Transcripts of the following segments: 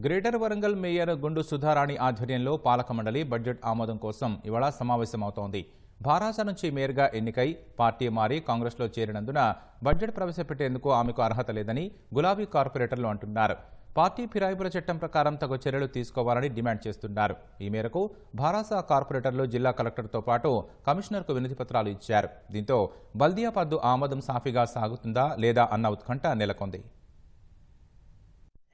Greater Warangal mayor గుండు సుధారాణి ఆధ్వర్యంలో పాలక మండలి బడ్జెట్ ఆమోదం కోసం ఇవాళ సమావేశమవుతోంది. భారాస నుంచి మేయర్గా ఎన్నికై పార్టీ మారి కాంగ్రెస్లో చేరినందున బడ్జెట్ ప్రవేశపెట్టేందుకు ఆమెకు అర్హత లేదని గులాబీ కార్పొరేటర్లు అంటున్నారు. పార్టీ ఫిరాయింపుల చట్టం ప్రకారం తగు చర్యలు తీసుకోవాలని డిమాండ్ చేస్తున్నారు. ఈ మేరకు భారాస కార్పొరేటర్లు జిల్లా కలెక్టర్తో పాటు కమిషనర్కు వినతి పత్రాలు ఇచ్చారు. దీంతో బల్దియా పద్దు ఆమోదం సాఫీగా సాగుతుందా లేదా అన్న ఉత్కంఠ నెలకొంది.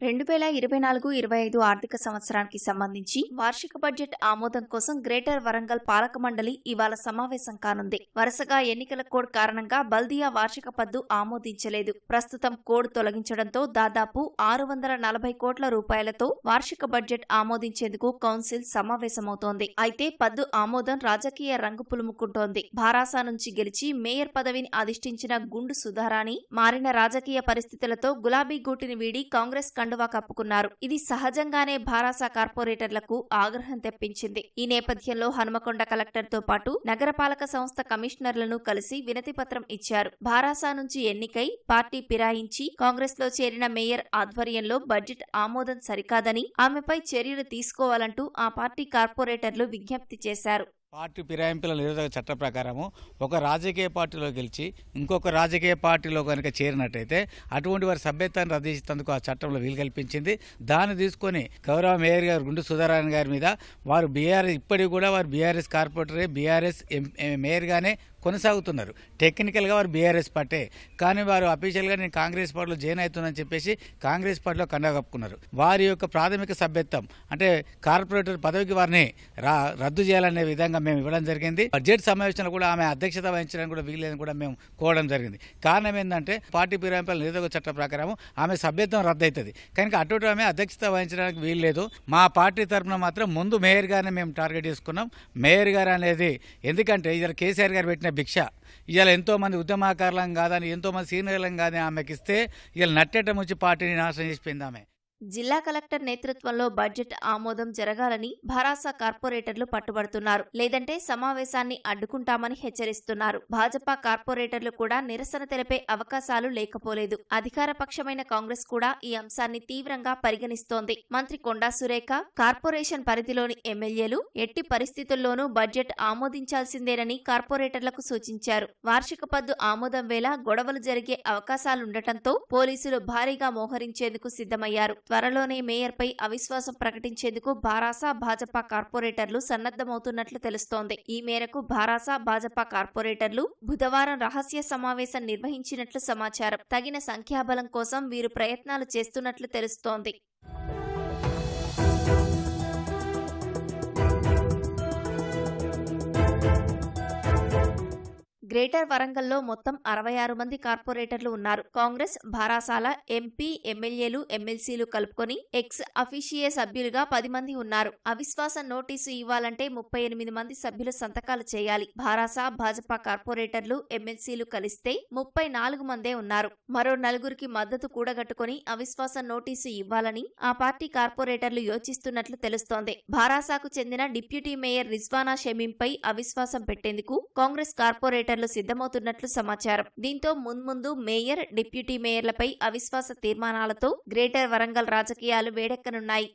రెండు వేల ఇరవై నాలుగు ఇరవై ఐదు ఆర్థిక సంవత్సరానికి సంబంధించి వార్షిక బడ్జెట్ ఆమోదం కోసం గ్రేటర్ వరంగల్ పాలక మండలి ఇవాళ సమావేశం కానుంది. వరుసగా ఎన్నికల కోడ్ కారణంగా బల్దియా వార్షిక పద్దు ఆమోదించలేదు. ప్రస్తుతం కోడ్ తొలగించడంతో దాదాపు ఆరు వందల నలభై కోట్ల రూపాయలతో వార్షిక బడ్జెట్ ఆమోదించేందుకు కౌన్సిల్ సమావేశమవుతోంది. అయితే పద్దు ఆమోదం రాజకీయ రంగు పులుముకుంటోంది. భారాసా నుంచి గెలిచి మేయర్ పదవిని అధిష్ఠించిన గుండు సుధారాణి మారిన రాజకీయ పరిస్థితులతో గులాబీ గూటిని వీడి కాంగ్రెస్ కండువా కప్పుకున్నారు. ఇది సహజంగానే భారాస కార్పొరేటర్లకు ఆగ్రహం తెప్పించింది. ఈ నేపథ్యంలో హనుమకొండ కలెక్టర్తో పాటు నగరపాలక సంస్థ కమిషనర్లను కలిసి వినతిపత్రం ఇచ్చారు. భారాస నుంచి ఎన్నికై పార్టీ ఫిరాయించి కాంగ్రెస్లో చేరిన మేయర్ ఆధ్వర్యంలో బడ్జెట్ ఆమోదం సరికాదని ఆమెపై చర్యలు తీసుకోవాలంటూ ఆ పార్టీ కార్పొరేటర్లు విజ్ఞప్తి చేశారు. పార్టీ ఫిరాయింపుల నిరోధక చట్ట ప్రకారము ఒక రాజకీయ పార్టీలో గెలిచి ఇంకొక రాజకీయ పార్టీలో కనుక చేరినట్టయితే అటువంటి వారి సభ్యత్వాన్ని రద్దు చేసేందుకు ఆ చట్టంలో వీలు కల్పించింది. దాన్ని తీసుకొని గౌరవ మేయర్ గారు గుండు సుధారాయణ గారి మీద వారు బీఆర్ఎస్ ఇప్పటికి కూడా వారు బీఆర్ఎస్ కార్పొరేటరే బీఆర్ఎస్ మేయర్గానే కొనసాగుతున్నారు. టెక్నికల్గా వారు బీఆర్ఎస్ పార్టీ. కానీ వారు అఫీషియల్గా నేను కాంగ్రెస్ పార్టీలో జాయిన్ అవుతున్నానని చెప్పేసి కాంగ్రెస్ పార్టీలో కండ కప్పుకున్నారు. వారి యొక్క ప్రాథమిక సభ్యత్వం అంటే కార్పొరేటర్ పదవికి వారిని రద్దు చేయాలనే విధంగా మేము ఇవ్వడం జరిగింది. బడ్జెట్ సమావేశంలో కూడా ఆమె అధ్యక్షత వహించడానికి కూడా వీలేదని కూడా మేము కోవడం జరిగింది. కారణం ఏంటంటే పార్టీ ఫిరాయింపుల నిరోధక చట్ట ప్రకారం ఆమె సభ్యత్వం రద్దు అవుతుంది కనుక అటు ఆమె అధ్యక్షత వహించడానికి వీల్లేదు. మా పార్టీ తరఫున మాత్రం ముందు మేయర్ గారిని మేము టార్గెట్ చేసుకున్నాం. మేయర్ గారు అనేది ఎందుకంటే ఇద్దరు కేసీఆర్ గారు పెట్టిన భిక్ష. ఇవాళ ఎంతోమంది ఉద్యమాకారులం కాదని ఎంతోమంది సీనియర్లం కాదని ఆమెకిస్తే ఇవాళ నట్టేటం వచ్చి పార్టీని నాశనం చేసిపోయింది ఆమె. జిల్లా కలెక్టర్ నేతృత్వంలో బడ్జెట్ ఆమోదం జరగాలని భరాసా కార్పొరేటర్లు పట్టుబడుతున్నారు. లేదంటే సమావేశాన్ని అడ్డుకుంటామని హెచ్చరిస్తున్నారు. భాజపా కార్పొరేటర్లు కూడా నిరసన తెలిపే అవకాశాలు లేకపోలేదు. అధికార పక్షమైన కాంగ్రెస్ కూడా ఈ అంశాన్ని తీవ్రంగా పరిగణిస్తోంది. మంత్రి కొండా సురేఖ కార్పొరేషన్ పరిధిలోని ఎమ్మెల్యేలు ఎట్టి పరిస్థితుల్లోనూ బడ్జెట్ ఆమోదించాల్సిందేనని కార్పొరేటర్లకు సూచించారు. వార్షిక పద్దు ఆమోదం వేళ గొడవలు జరిగే అవకాశాలుండటంతో పోలీసులు భారీగా మోహరించేందుకు సిద్ధమయ్యారు. త్వరలోనే మేయర్పై అవిశ్వాసం ప్రకటించేందుకు భారాస భాజపా కార్పొరేటర్లు సన్నద్దమవుతున్నట్లు తెలుస్తోంది. ఈ మేరకు భారాస భాజపా కార్పొరేటర్లు బుధవారం రహస్య సమావేశం నిర్వహించినట్లు సమాచారం. తగిన సంఖ్యాబలం కోసం వీరు ప్రయత్నాలు చేస్తున్నట్లు తెలుస్తోంది. గ్రేటర్ వరంగల్లో మొత్తం అరవై ఆరు మంది కార్పొరేటర్లు ఉన్నారు. కాంగ్రెస్ భారాసాల ఎంపీ ఎమ్మెల్యేలు ఎమ్మెల్సీలు కలుపుకొని ఎక్స్ అఫీషియే సభ్యులుగా పది మంది ఉన్నారు. అవిశ్వాస నోటీసు ఇవ్వాలంటే ముప్పై ఎనిమిది మంది సభ్యులు సంతకాలు చేయాలి. భారాసా భాజపా కార్పొరేటర్లు ఎమ్మెల్సీలు కలిస్తే ముప్పై నాలుగు మందే ఉన్నారు. మరో నలుగురికి మద్దతు కూడగట్టుకుని అవిశ్వాస నోటీసు ఇవ్వాలని ఆ పార్టీ కార్పొరేటర్లు యోచిస్తున్నట్లు తెలుస్తోంది. భారాసాకు చెందిన డిప్యూటీ మేయర్ రిజ్వానా షమీంపై అవిశ్వాసం పెట్టేందుకు కాంగ్రెస్ కార్పొరేటర్ కార్పొరేటర్లు సిద్ధమవుతున్నట్లు సమాచారం. దీంతో మున్ముందు మేయర్ డిప్యూటీ మేయర్లపై అవిశ్వాస తీర్మానాలతో గ్రేటర్ వరంగల్ రాజకీయాలు వేడెక్కనున్నాయి.